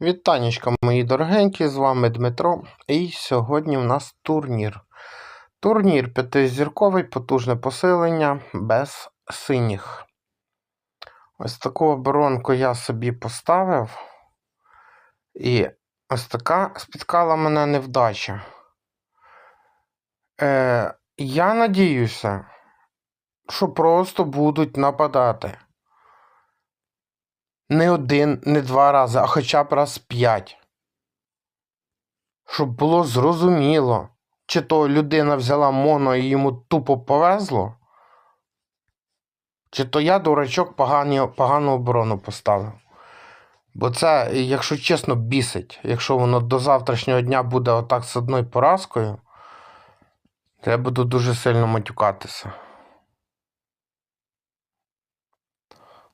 Вітанечка, мої дорогенькі, з вами Дмитро. І сьогодні в нас турнір. Турнір п'ятизірковий, потужне посилення без синіх. Ось таку оборонку я собі поставив. І ось така спіткала мене невдача. Е, я надіюся, що просто будуть нападати. Не один, не два рази, а хоча б раз п'ять. Щоб було зрозуміло, чи то людина взяла моно і йому тупо повезло, чи то я, дурачок, погані, погану оборону поставив. Бо це, якщо чесно, бісить. Якщо воно до завтрашнього дня буде отак з одною поразкою, то я буду дуже сильно матюкатися.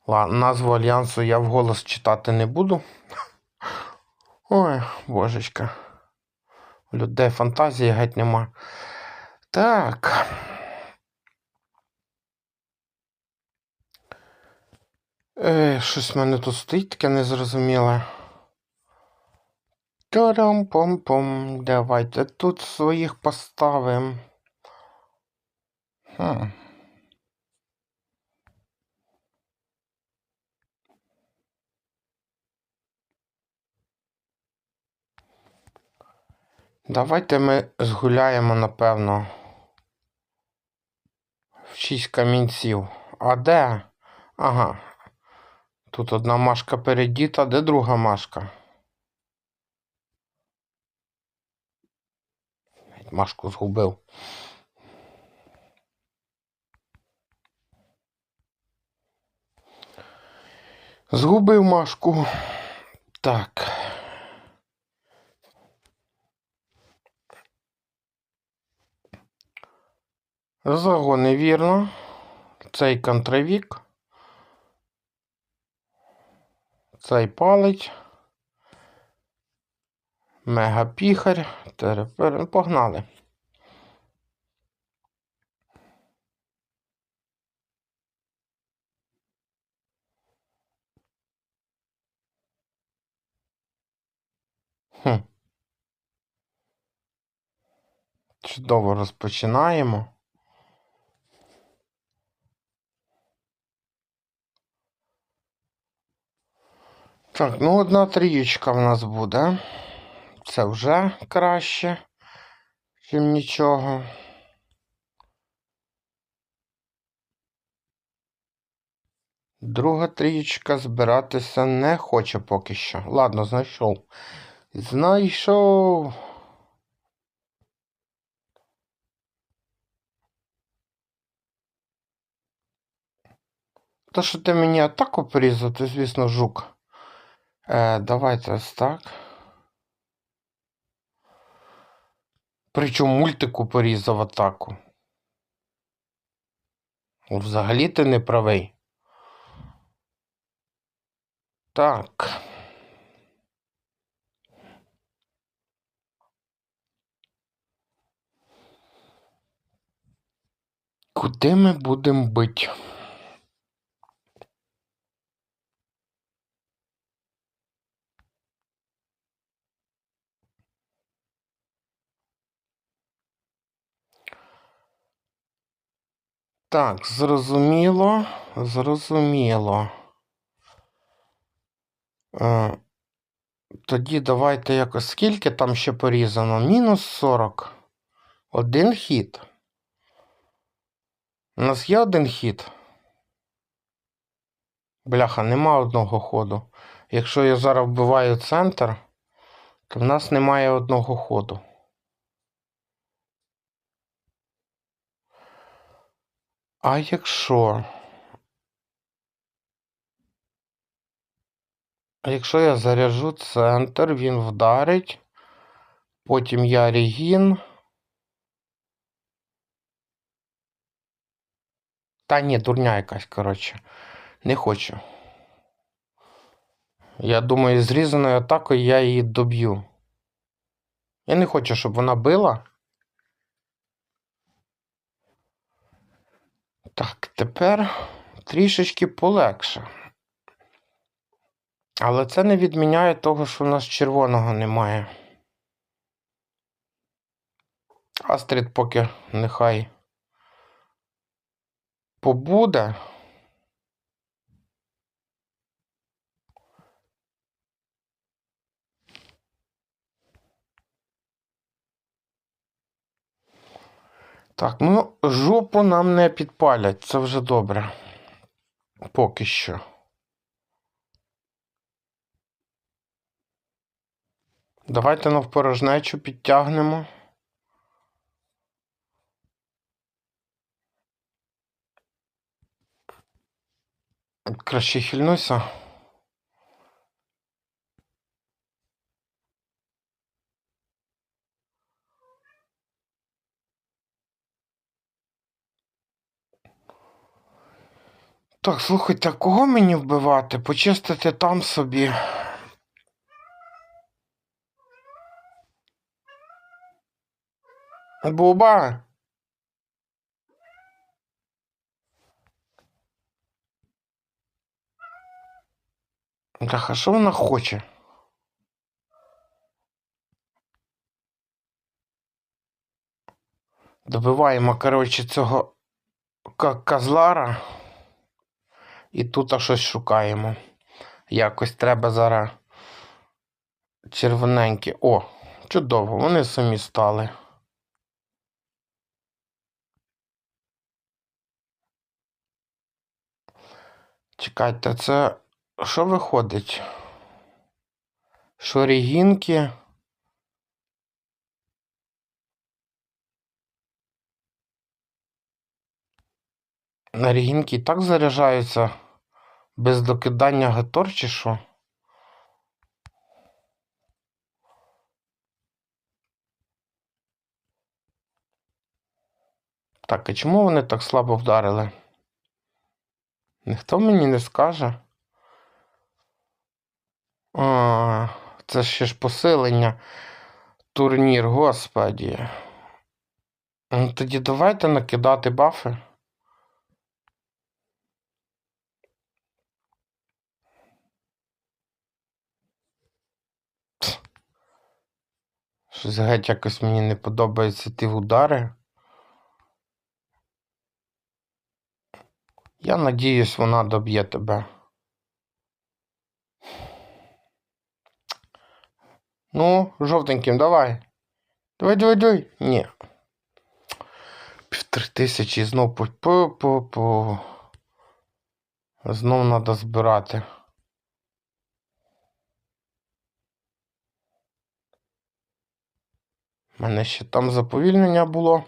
Ладно, назву альянсу я вголос читати не буду. Ой, божечка. Людей фантазії геть нема. Так. Е, щось в мене тут стоїть таке незрозуміле. Тарам-пом-пом. Давайте тут своїх поставимо. Хм. Давайте ми згуляємо, напевно. В шість камінців. А де? Ага. Тут одна машка передіта, де друга машка? Машку згубив. Згубив машку. Так. Загони вірно. Цей контравік. Цей палить. Мегапіхар. Терепер. Погнали. Хм. Чудово розпочинаємо. Так, ну одна трієчка в нас буде. Це вже краще, ніж нічого. Друга трієчка збиратися не хоче поки що. Ладно, знайшов. Знайшов. То, що ти мені атаку порізав, то, звісно, жук. Е, давайте ось так. Причому мультику порізав атаку. Взагалі ти не правий. Так. Куди ми будемо бити? Так, зрозуміло, зрозуміло. Е, тоді давайте якось. Скільки там ще порізано? Мінус 40. Один хід. У нас є один хід. Бляха, нема одного ходу. Якщо я зараз вбиваю центр, то в нас немає одного ходу. А якщо. А якщо я заряжу центр, він вдарить. Потім я регін. Та ні, дурня якась, коротше. Не хочу. Я думаю, з різаною атакою я її доб'ю. Я не хочу, щоб вона била. Так, тепер трішечки полегше. Але це не відміняє того, що в нас червоного немає. Астрид поки нехай побуде. Так, ну, жопу нам не підпалять, це вже добре. Поки що. Давайте навпорожнечу підтягнемо. Краще хильнуся. Так, слухайте, а кого мені вбивати? Почистити там собі. Буба. Так, а що вона хоче? Добиваємо, коротше, цього козлара. І тут щось шукаємо. Якось треба зараз червоненькі. О, чудово, вони самі стали. Чекайте, це що виходить? Шорігінки. На рігінки і так заряджаються без докидання гетор чи що? Так, а чому вони так слабо вдарили? Ніхто мені не скаже. А, це ще ж посилення. Турнір, господі. Ну, Тоді давайте накидати бафи. Щось геть якось мені не подобаються ті удари. Я надіюсь, вона доб'є тебе. Ну, жовтеньким, давай. Давай, давай, давай. Ні. Півтори тисячі знов по по по. Знов треба збирати. У мене ще там заповільнення було.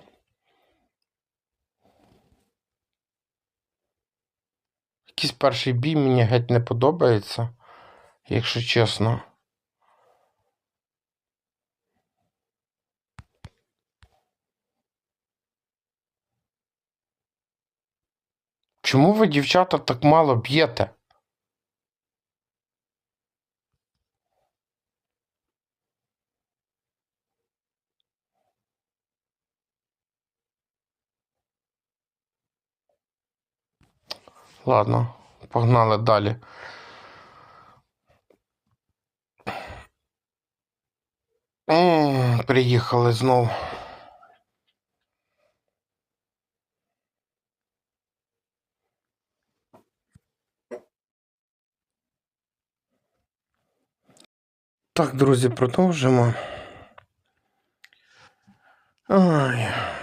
Якийсь перший бій мені геть не подобається, якщо чесно. Чому ви, дівчата, так мало б'єте? Ладно, погнали далі. Приїхали знов. Так, друзі, продовжимо. Ай.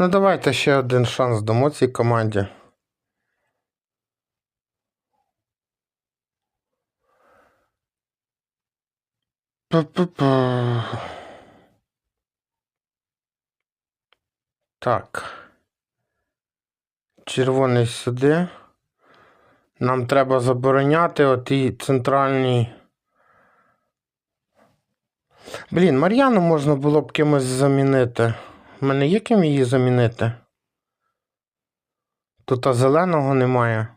Ну, давайте ще один шанс дамо цій команді. Пу-пу-пу. Так. Червоний сюди. Нам треба забороняти отій центральній. Блін, Мар'яну можна було б кимось замінити. Мене є ким її замінити? Тут зеленого немає.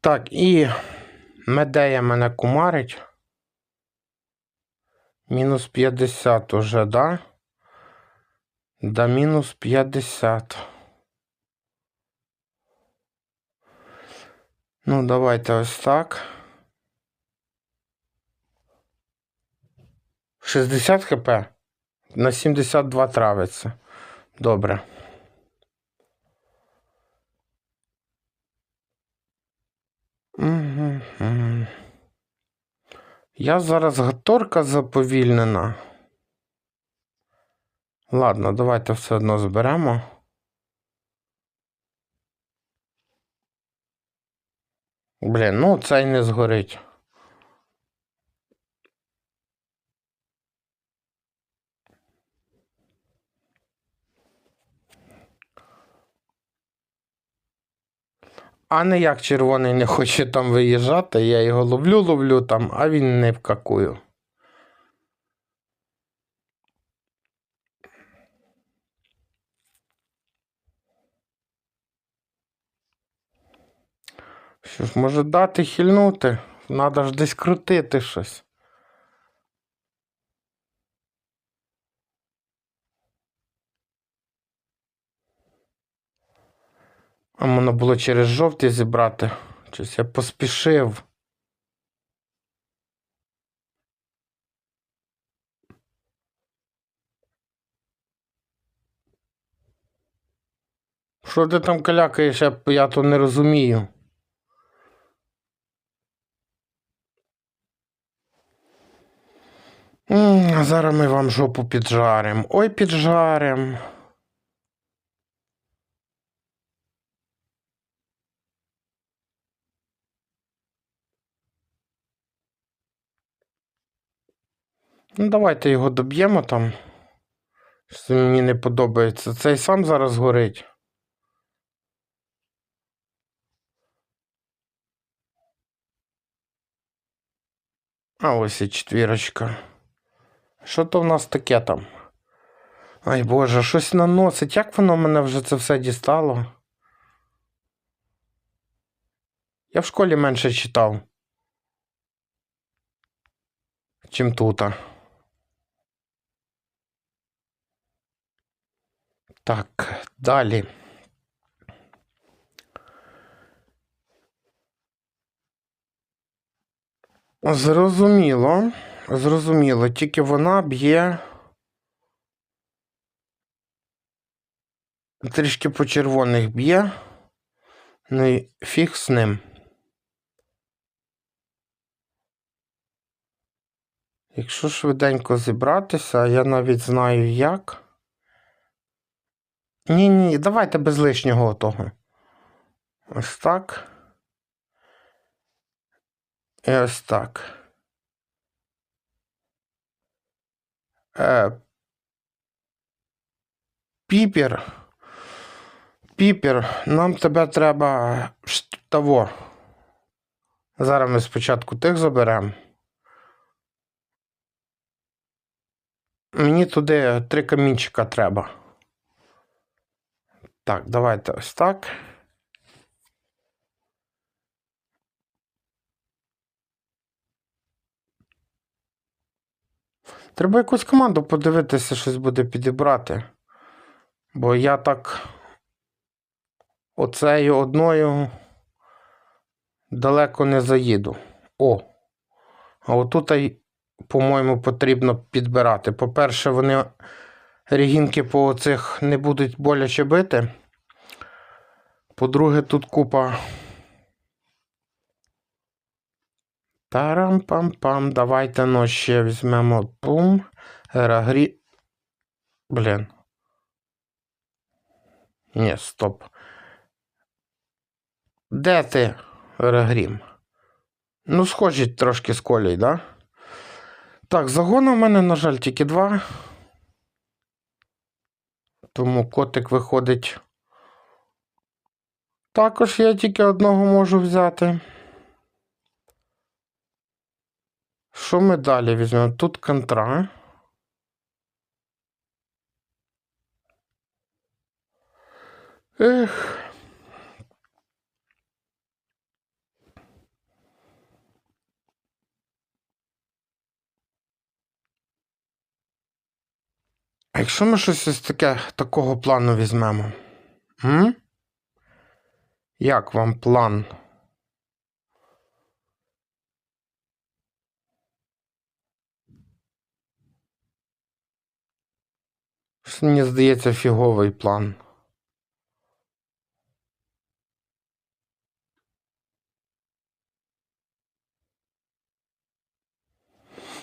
Так, і медея мене кумарить. Мінус 50 уже, да? Да, мінус 50. Ну, давайте ось так. 60 хп. На 72 травиться. Добре. Я зараз гаторка заповільнена. Ладно, давайте все одно зберемо. Блін, ну цей не згорить. А не як червоний не хоче там виїжджати, я його ловлю, ловлю там, а він не вкакую. Що ж, може дати хильнути? Надо ж десь крутити щось. А можна було через жовті зібрати. Щось я поспішив. Що ти там калякаєш, я, я то не розумію. М, Зараз ми вам жопу піджарим. Ой, піджарим. Ну, давайте його доб'ємо там. Що мені не подобається. Цей сам зараз горить. А ось і четвірочка. Що то в нас таке там? Ай Боже, щось наносить. Як воно мене вже це все дістало? Я в школі менше читав. Чим тут. Так, далі. Зрозуміло. Зрозуміло, тільки вона б'є. Трішки по червоних б'є. Ну і фіг з ним. Якщо швиденько зібратися, я навіть знаю як. Ні, ні, давайте без лишнього того. Ось так. І ось так. Е, Піпер. Піпер, нам тебе треба того. Зараз ми спочатку тих заберемо. Мені туди три камінчика треба. Так, давайте ось так. Треба якусь команду подивитися, щось буде підібрати. Бо я так оцею одною далеко не заїду. О! А отут, по-моєму, потрібно підбирати. По-перше, вони регінки по оцих не будуть боляче бити. По-друге, тут купа. Тарам-пам-пам. Давайте ну ще візьмемо пум. Рагрі. Блін. Ні, стоп. Де ти, Регрім? Ну, схожі трошки з колій, да? Так, загону в мене, на жаль, тільки два. Тому котик виходить. Також я тільки одного можу взяти. Що ми далі візьмемо? Тут контра. Ех. Якщо ми щось ось таке такого плану візьмемо. М? Як вам план? Щось Мені здається, фіговий план.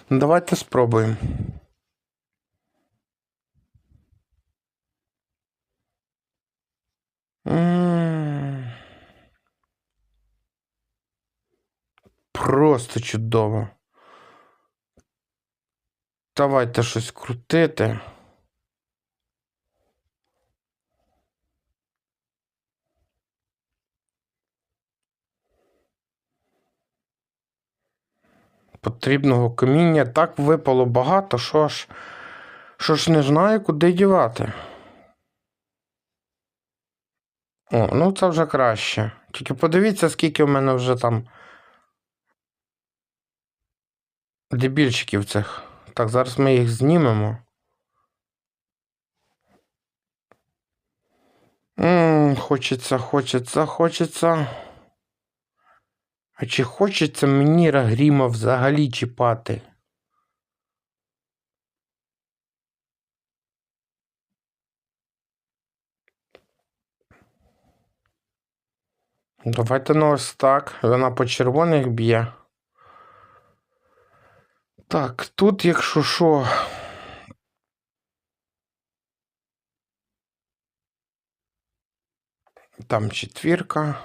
Давайте спробуємо. Просто чудово. Давайте щось крутити. Потрібного каміння так випало багато, що ж, що ж не знаю, куди дівати. О, ну це вже краще. Тільки подивіться, скільки в мене вже там дебільчиків цих. Так, зараз ми їх знімемо. М, хочеться, хочеться, хочеться. А чи хочеться мені Рагріма взагалі чіпати? Давайте ну ось так. Вона по червоних б'є. Так, тут, якщо що. Там четвірка.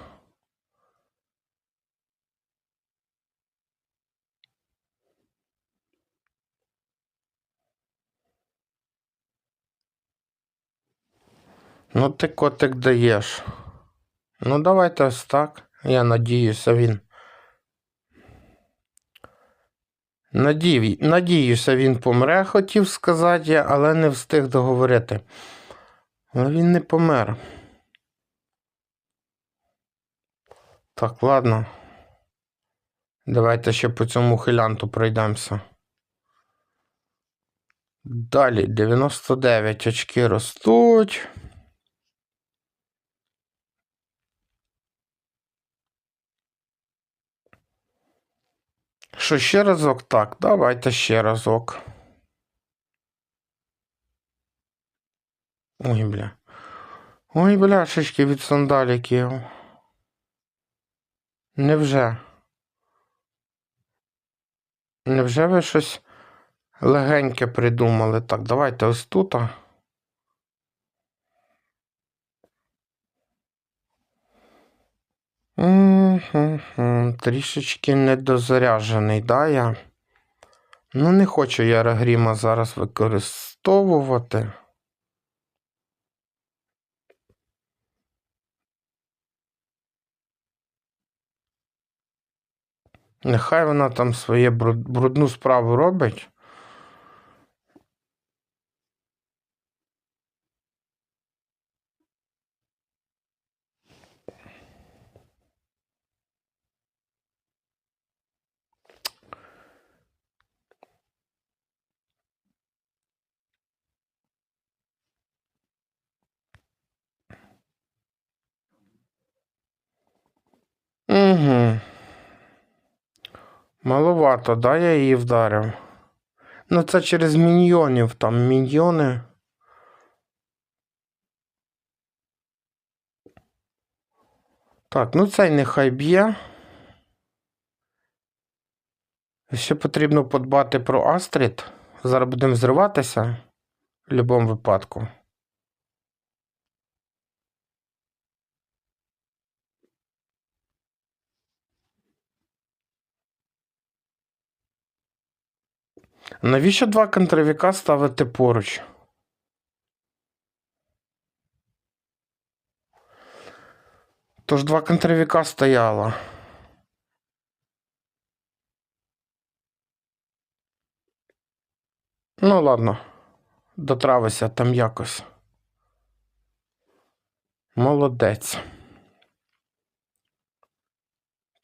Ну, ти котик даєш. Ну, давайте ось так. Я надіюся, він. Надію, надіюся, він помре, хотів сказати, я, але не встиг договорити. Але він не помер. Так, ладно. Давайте ще по цьому хилянту пройдемося. Далі 99 очки ростуть. Що ще разок? Так, давайте ще разок. Ой, бля. Ой, бляшечки від сандаліків. Невже? Невже ви щось легеньке придумали? Так, давайте ось тут. Трішечки недозаряджений, да, я? Ну, не хочу я Рагріма зараз використовувати. Нехай вона там своє бруд- брудну справу робить. Угу. Маловато, да, я її вдарив. Ну, це через міньйонів там міньйони. Так, ну цей нехай б'є. Ще потрібно подбати про Астрід. Зараз будемо зриватися в будь-якому випадку. Навіщо два контровіка ставити поруч? Тож два контровіка стояло. Ну, ладно, дотравися там якось. Молодець.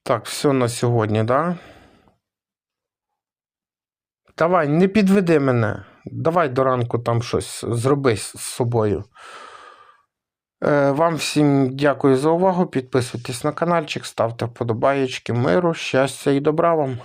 Так, все на сьогодні, да? Давай, не підведи мене. Давай до ранку там щось зроби з собою. Е, Вам всім дякую за увагу. Підписуйтесь на каналчик, ставте вподобаєчки, миру, щастя і добра вам.